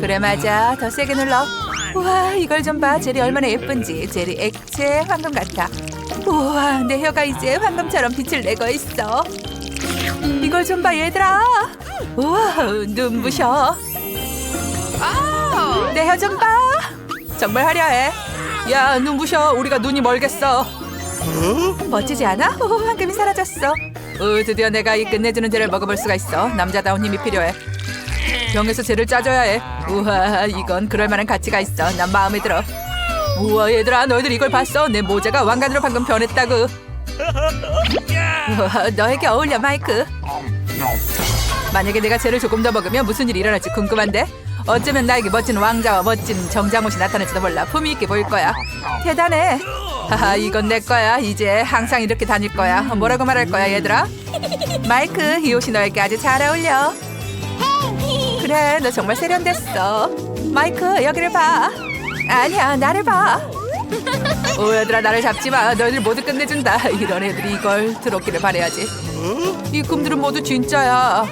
그래 맞아. 더 세게 눌러. 우와 이걸 좀 봐. 젤이 얼마나 예쁜지. 젤이 액체 황금 같아. 우와 내 혀가 이제 황금처럼 빛을 내고 있어. 이걸 좀 봐 얘들아. 우와 눈부셔. 내 혀 좀 봐. 정말 화려해. 야 눈부셔. 우리가 눈이 멀겠어. 멋지지 않아? 오, 황금이 사라졌어. 어, 드디어 내가 이 끝내주는 젤을 먹어볼 수가 있어. 남자다운 힘이 필요해. 병에서 젤을 짜줘야 해. 우와, 이건 그럴 만한 가치가 있어. 난 마음에 들어. 우와, 얘들아, 너희들 이걸 봤어? 내 모자가 왕관으로 방금 변했다고. 우와, 너에게 어울려, 마이크. 만약에 내가 젤을 조금 더 먹으면 무슨 일이 일어날지 궁금한데? 어쩌면 나에게 멋진 왕자와 멋진 정장옷이 나타날지도 몰라. 품위 있게 보일 거야. 대단해. 하하, 이건 내 거야. 이제 항상 이렇게 다닐 거야. 뭐라고 말할 거야, 얘들아? 마이크, 이 옷이 너에게 아주 잘 어울려. 그래, 너 정말 세련됐어. 마이크, 여기를 봐. 아니야, 나를 봐. 오, 얘들아, 나를 잡지 마. 너희들 모두 끝내준다. 이런 애들이 이걸 들었기를 바래야지. 이 꿈들은 모두 진짜야.